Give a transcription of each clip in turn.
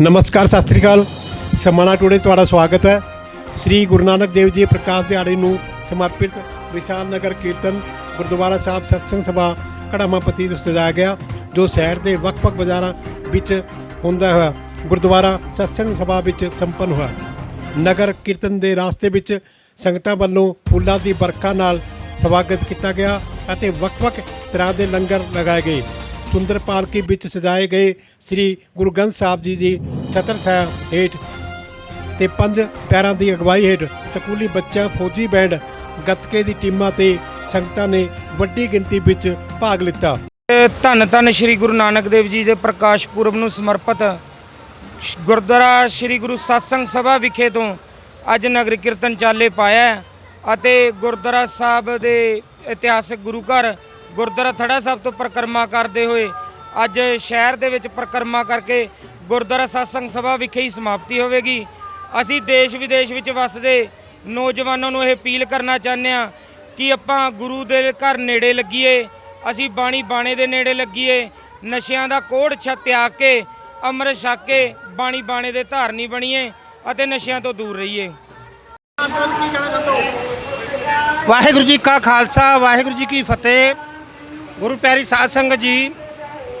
ਨਮਸਕਾਰ, ਸਤਿ ਸ੍ਰੀ ਅਕਾਲ। ਸਮਾਣਾ ਟੂਡੇ ਤੁਹਾਡਾ ਸਵਾਗਤ ਹੈ। ਸ੍ਰੀ ਗੁਰੂ ਨਾਨਕ ਦੇਵ ਜੀ ਪ੍ਰਕਾਸ਼ ਦਿਹਾੜੇ ਨੂੰ ਸਮਰਪਿਤ ਵਿਸ਼ਾਲ ਨਗਰ ਕੀਰਤਨ ਗੁਰਦੁਆਰਾ ਸਾਹਿਬ ਸਤਸੰਗ ਸਭਾ ਕੜਾਮਾਪਤੀ ਤੋਂ ਸਜਾਇਆ ਗਿਆ, ਜੋ ਸ਼ਹਿਰ ਦੇ ਵੱਖ-ਵੱਖ ਬਾਜ਼ਾਰਾਂ ਵਿੱਚ ਹੁੰਦਾ ਹੋਇਆ, ਗੁਰਦੁਆਰਾ ਸਤਸੰਗ ਸਭਾ ਵਿੱਚ ਸੰਪੰਨ ਹੋਇਆ। ਨਗਰ ਕੀਰਤਨ ਦੇ ਰਾਸਤੇ ਵਿੱਚ ਸੰਗਤਾਂ ਵੱਲੋਂ ਫੁੱਲਾਂ ਦੀ ਵਰਖਾ ਨਾਲ ਸਵਾਗਤ ਕੀਤਾ ਗਿਆ ਅਤੇ ਵੱਖ-ਵੱਖ ਤਰ੍ਹਾਂ ਦੇ ਲੰਗਰ ਲਗਾਏ ਗਏ। ਸੁੰਦਰ ਪਾਲਕੀ ਵਿੱਚ ਸਜਾਏ ਗਏ ਸ੍ਰੀ ਗੁਰੂ ਗ੍ਰੰਥ ਸਾਹਿਬ ਜੀ ਦੀ ਛਤਰ ਸਾਹਿਬ ਹੇਠ ਤੇ ਪੰਜ ਪੈਰਾਂ ਦੀ ਅਗਵਾਈ ਹੇਠ ਸਕੂਲੀ ਬੱਚਿਆਂ ਫੌਜੀ ਬੈਂਡ ਗੱਤਕੇ ਦੀ ਟੀਮਾਂ ਤੇ ਸੰਗਤਾਂ ਨੇ ਵੱਡੀ ਗਿਣਤੀ ਵਿੱਚ ਭਾਗ ਲਿੱਤਾ। ਧੰਨ ਧੰਨ ਸ੍ਰੀ ਗੁਰੂ ਨਾਨਕ ਦੇਵ ਜੀ ਦੇ ਪ੍ਰਕਾਸ਼ ਪੁਰਬ ਨੂੰ ਸਮਰਪਿਤ ਗੁਰਦੁਆਰਾ ਸ੍ਰੀ ਗੁਰੂ ਸਤਸੰਗ ਸਭਾ ਵਿਖੇ ਤੋਂ ਅੱਜ ਨਗਰ ਕੀਰਤਨ ਚਾਲੇ ਪਾਇਆ ਅਤੇ ਗੁਰਦੁਆਰਾ ਸਾਹਿਬ ਦੇ ਇਤਿਹਾਸਕ ਗੁਰੂ ਘਰ ਗੁਰਦੁਆਰਾ ਥੜਾ ਸਾਹਿਬ ਤੋਂ ਪਰਿਕਰਮਾ ਕਰਦੇ ਹੋਏ ਅੱਜ ਸ਼ਹਿਰ ਦੇ ਵਿੱਚ ਪਰਿਕਰਮਾ ਕਰਕੇ ਗੁਰਦੁਆਰਾ ਸਤਸੰਗ ਸਭਾ ਵਿਖੇ ਹੀ ਸਮਾਪਤੀ ਹੋਵੇਗੀ। ਅਸੀਂ ਦੇਸ਼ ਵਿਦੇਸ਼ ਵਿੱਚ ਵਸਦੇ ਨੌਜਵਾਨਾਂ ਨੂੰ ਇਹ ਅਪੀਲ ਕਰਨਾ ਚਾਹੁੰਦੇ ਹਾਂ ਕਿ ਆਪਾਂ ਗੁਰੂ ਦੇ ਘਰ ਨੇੜੇ ਲੱਗੀਏ, ਅਸੀਂ ਬਾਣੀ ਬਾਣੇ ਦੇ ਨੇੜੇ ਲੱਗੀਏ, ਨਸ਼ਿਆਂ ਦਾ ਕੋੜ ਛ ਤਿਆਗ ਕੇ, ਅੰਮ੍ਰਿਤ ਛਕ ਕੇ ਬਾਣੀ ਬਾਣੇ ਦੇ ਧਾਰਨੀ ਬਣੀਏ ਅਤੇ ਨਸ਼ਿਆਂ ਤੋਂ ਦੂਰ ਰਹੀਏ। ਵਾਹਿਗੁਰੂ ਜੀ ਕਾ ਖਾਲਸਾ, ਵਾਹਿਗੁਰੂ ਜੀ ਕੀ ਫਤਿਹ। ਗੁਰੂ ਪਿਆਰੀ ਸਾਧ ਸੰਗਤ ਜੀ,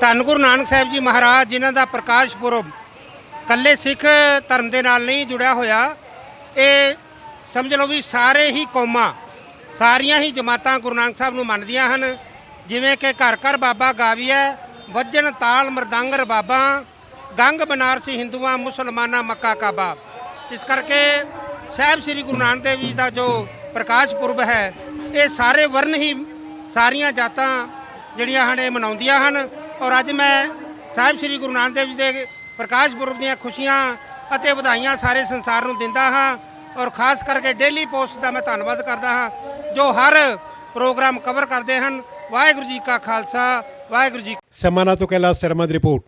ਧੰਨ ਗੁਰੂ ਨਾਨਕ ਸਾਹਿਬ ਜੀ ਮਹਾਰਾਜ ਜਿਨ੍ਹਾਂ ਦਾ ਪ੍ਰਕਾਸ਼ ਪੁਰਬ ਕੱਲੇ ਸਿੱਖ ਧਰਮ ਦੇ ਨਾਲ ਨਹੀਂ ਜੁੜਿਆ ਹੋਇਆ, ਇਹ ਸਮਝ ਲਓ ਵੀ ਸਾਰੇ ਹੀ ਕੌਮਾਂ, ਸਾਰੀਆਂ ਹੀ ਜਮਾਤਾਂ ਗੁਰੂ ਨਾਨਕ ਸਾਹਿਬ ਨੂੰ ਮੰਨਦੀਆਂ ਹਨ। ਜਿਵੇਂ ਕਿ ਘਰ ਘਰ ਬਾਬਾ ਗਾਵੀਆ, ਵੱਜਣ ਤਾਲ ਮਰਦੰਗ ਰਬਾਬਾ ਗੰਗ ਬਨਾਰਸੀ ਹਿੰਦੂਆਂ, ਮੁਸਲਮਾਨਾਂ, ਮੱਕਾ ਕਾਬਾ। ਇਸ ਕਰਕੇ ਸਾਹਿਬ ਸ੍ਰੀ ਗੁਰੂ ਨਾਨਕ ਦੇਵ ਜੀ ਦਾ ਜੋ ਪ੍ਰਕਾਸ਼ ਪੁਰਬ ਹੈ, ਇਹ ਸਾਰੇ ਵਰਨ ਹੀ ਸਾਰੀਆਂ ਜਾਤਾਂ ਜਿਹੜੀਆਂ ਹਨ ਇਹ ਮਨਾਉਂਦੀਆਂ ਹਨ। ਔਰ ਅੱਜ ਮੈਂ ਸਾਹਿਬ ਸ੍ਰੀ ਗੁਰੂ ਨਾਨਕ ਦੇਵ ਜੀ ਦੇ ਪ੍ਰਕਾਸ਼ ਪੁਰਬ ਦੀਆਂ ਖੁਸ਼ੀਆਂ ਅਤੇ ਵਧਾਈਆਂ ਸਾਰੇ ਸੰਸਾਰ ਨੂੰ ਦਿੰਦਾ ਹਾਂ। ਔਰ ਖਾਸ ਕਰਕੇ ਡੇਲੀ ਪੋਸਟ ਦਾ ਮੈਂ ਧੰਨਵਾਦ ਕਰਦਾ ਹਾਂ, ਜੋ ਹਰ ਪ੍ਰੋਗਰਾਮ ਕਵਰ ਕਰਦੇ ਹਨ। ਵਾਹਿਗੁਰੂ ਜੀ ਕਾ ਖਾਲਸਾ, ਵਾਹਿਗੁਰੂ ਜੀ ਸਮਾਣਾ ਤੋਂ ਕੈਲਾਸ਼ ਸ਼ਰਮਾ ਦੀ ਰਿਪੋਰਟ।